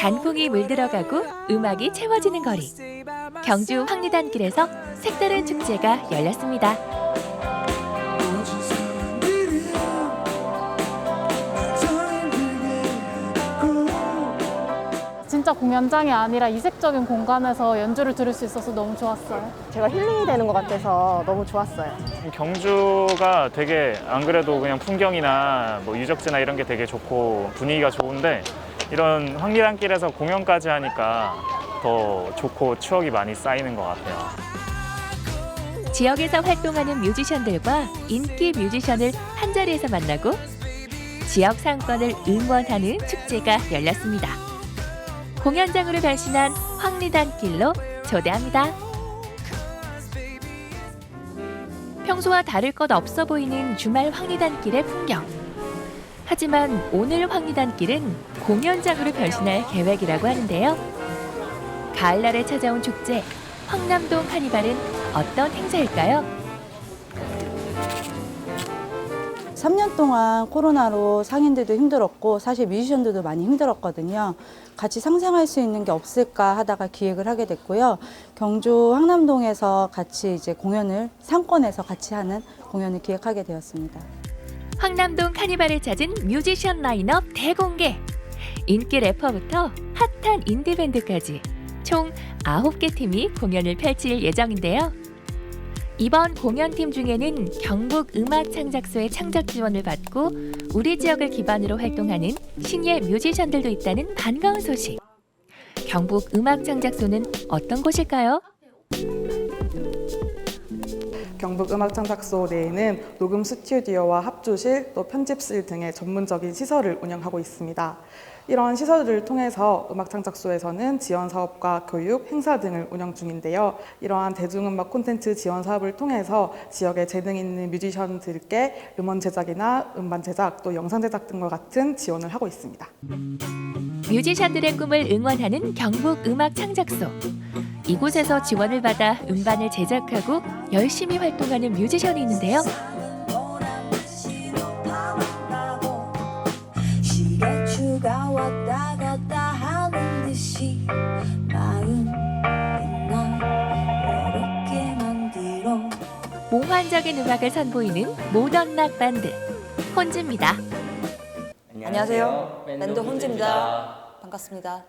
단풍이 물들어가고 음악이 채워지는 거리. 경주 황리단 길에서 색다른 축제가 열렸습니다. 진짜 공연장이 아니라 이색적인 공간에서 연주를 들을 수 있어서 너무 좋았어요. 제가 힐링이 되는 것 같아서 너무 좋았어요. 경주가 되게 안 그래도 그냥 풍경이나 뭐 유적지나 이런 게 되게 좋고 분위기가 좋은데 이런 황리단길에서 공연까지 하니까 더 좋고 추억이 많이 쌓이는 것 같아요. 지역에서 활동하는 뮤지션들과 인기 뮤지션을 한 자리에서 만나고 지역 상권을 응원하는 축제가 열렸습니다. 공연장으로 변신한 황리단길로 초대합니다. 평소와 다를 것 없어 보이는 주말 황리단길의 풍경. 하지만 오늘 황리단길은 공연장으로 변신할 계획이라고 하는데요. 가을날에 찾아온 축제 황남동 카니발은 어떤 행사일까요? 3년 동안 코로나로 상인들도 힘들었고 사실 뮤지션들도 많이 힘들었거든요. 같이 상생할 수 있는 게 없을까 하다가 기획을 하게 됐고요. 경주 황남동에서 같이 이제 공연을 상권에서 같이 하는 공연을 기획하게 되었습니다. 황남동 카니발을 찾은 뮤지션 라인업 대공개. 인기 래퍼부터 핫한 인디밴드까지 총 9개 팀이 공연을 펼칠 예정인데요. 이번 공연팀 중에는 경북 음악 창작소의 창작 지원을 받고 우리 지역을 기반으로 활동하는 신예 뮤지션들도 있다는 반가운 소식. 경북 음악 창작소는 어떤 곳일까요? 경북 음악창작소 내에는 녹음 스튜디오와 합주실, 또 편집실 등의 전문적인 시설을 운영하고 있습니다. 이런 시설을 통해서 음악창작소에서는 지원 사업과 교육, 행사 등을 운영 중인데요. 이러한 대중음악 콘텐츠 지원 사업을 통해서 지역에 재능 있는 뮤지션들께 음원 제작이나 음반 제작, 또 영상 제작 등과 같은 지원을 하고 있습니다. 뮤지션들의 꿈을 응원하는 경북 음악 창작소. 이곳에서 지원을 받아 음반을 제작하고 열심히 활동하는 뮤지션이 있는데요. 몽환적인 음악을 선보이는 모던 락 밴드 혼즈입니다. 안녕하세요. 밴드 혼지입니다. 반갑습니다.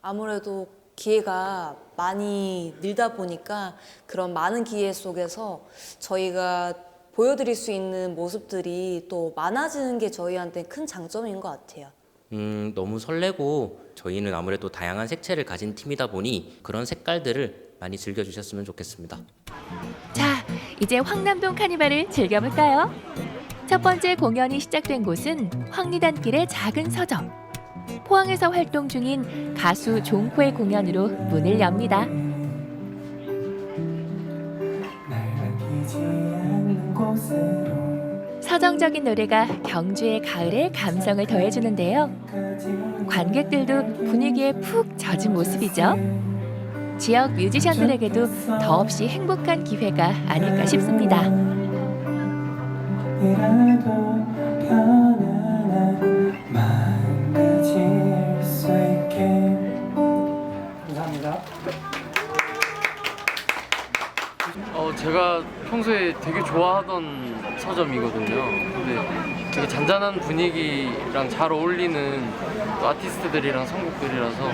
아무래도 기회가 많이 늘다 보니까 그런 많은 기회 속에서 저희가 보여드릴 수 있는 모습들이 또 많아지는 게 저희한테 큰 장점인 것 같아요. 음, 너무 설레고 저희는 아무래도 다양한 색채를 가진 팀이다 보니 그런 색깔들을 많이 즐겨주셨으면 좋겠습니다. 자, 이제 황남동 카니발을 즐겨볼까요? 첫 번째 공연이 시작된 곳은 황리단길의 작은 서점. 포항에서 활동 중인 가수 종호의 공연으로 문을 엽니다. 서정적인 노래가 경주의 가을에 감성을 더해주는데요. 관객들도 분위기에 푹 젖은 모습이죠. 지역 뮤지션들에게도 더없이 행복한 기회가 아닐까 싶습니다. 좋아하던 서점이거든요. 근데 되게 잔잔한 분위기랑 잘 어울리는 또 아티스트들이랑 선곡들이라서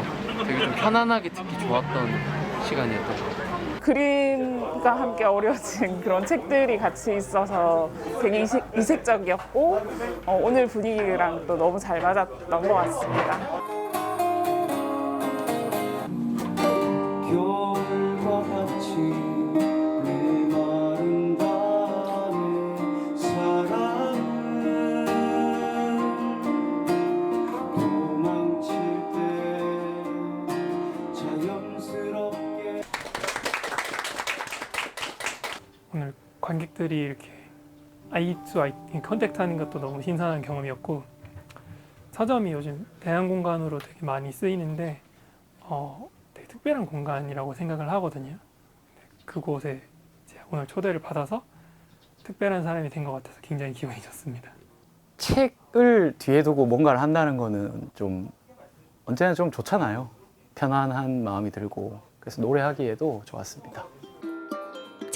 되게 좀 편안하게 듣기 좋았던 시간이었던 것 같아요. 그림과 함께 어우러진 그런 책들이 같이 있어서 되게 이색, 이색 적이었고 어, 오늘 분위기랑 또 너무 잘 맞았던 것 같습니다. 관객들이 이렇게 아이 투 아이 컨택트 하는 것도 너무 신선한 경험이었고 서점이 요즘 대한 공간으로 되게 많이 쓰이는데 어, 되게 특별한 공간이라고 생각을 하거든요. 그곳에 오늘 초대를 받아서 특별한 사람이 된 것 같아서 굉장히 기분이 좋습니다. 책을 뒤에 두고 뭔가를 한다는 거는 좀 언제나 좀 좋잖아요. 편안한 마음이 들고 그래서 노래하기에도 좋았습니다.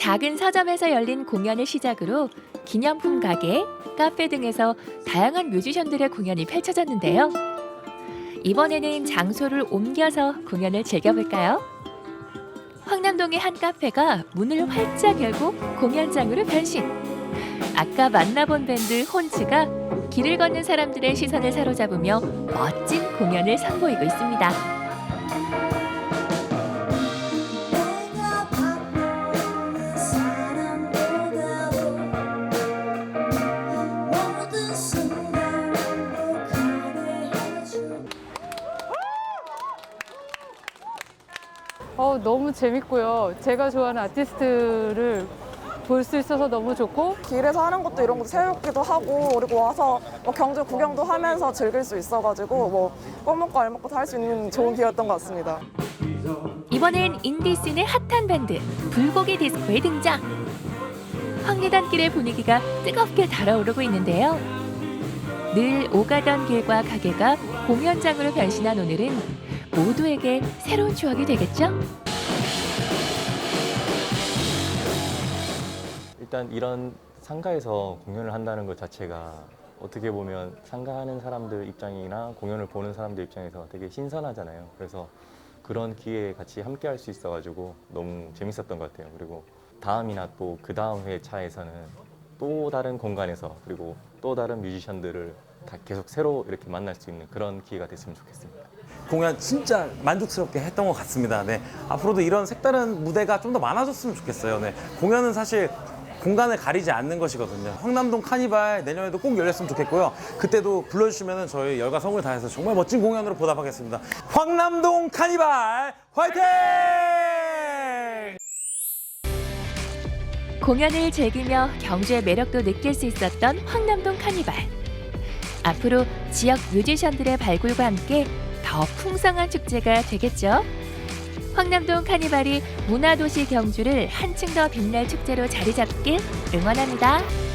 작은 서점에서 열린 공연을 시작으로 기념품 가게, 카페 등에서 다양한 뮤지션들의 공연이 펼쳐졌는데요. 이번에는 장소를 옮겨서 공연을 즐겨볼까요? 황남동의 한 카페가 문을 활짝 열고 공연장으로 변신. 아까 만나본 밴드 혼츠가 길을 걷는 사람들의 시선을 사로잡으며 멋진 공연을 선보이고 있습니다. 어, 너무 재밌고요. 제가 좋아하는 아티스트를 볼 수 있어서 너무 좋고 길에서 하는 것도 이런 것도 새롭기도 하고 그리고 와서 뭐 경주 구경도 하면서 즐길 수 있어가지고 뭐 껌먹고 알먹고 다 할 수 있는 좋은 기회였던 것 같습니다. 이번엔 인디씬의 핫한 밴드 불고기 디스코의 등장. 황리단길의 분위기가 뜨겁게 달아오르고 있는데요. 늘 오가던 길과 가게가 공연장으로 변신한 오늘은 모두에게 새로운 추억이 되겠죠? 일단 이런 상가에서 공연을 한다는 것 자체가 어떻게 보면 상가하는 사람들 입장이나 공연을 보는 사람들 입장에서 되게 신선하잖아요. 그래서 그런 기회에 같이 함께 할 수 있어가지고 너무 재밌었던 것 같아요. 그리고 다음이나 또 그 다음 회차에서는 또 다른 공간에서 그리고 또 다른 뮤지션들을 다 계속 새로 이렇게 만날 수 있는 그런 기회가 됐으면 좋겠습니다. 공연 진짜 만족스럽게 했던 것 같습니다. 네. 앞으로도 이런 색다른 무대가 좀 더 많아졌으면 좋겠어요. 네. 공연은 사실 공간을 가리지 않는 것이거든요. 황남동 카니발 내년에도 꼭 열렸으면 좋겠고요. 그때도 불러주시면 저희 열과 성을 다해서 정말 멋진 공연으로 보답하겠습니다. 황남동 카니발 화이팅! 공연을 즐기며 경주의 매력도 느낄 수 있었던 황남동 카니발. 앞으로 지역 뮤지션들의 발굴과 함께 더 풍성한 축제가 되겠죠. 황남동 카니발이 문화도시 경주를 한층 더 빛날 축제로 자리 잡길 응원합니다.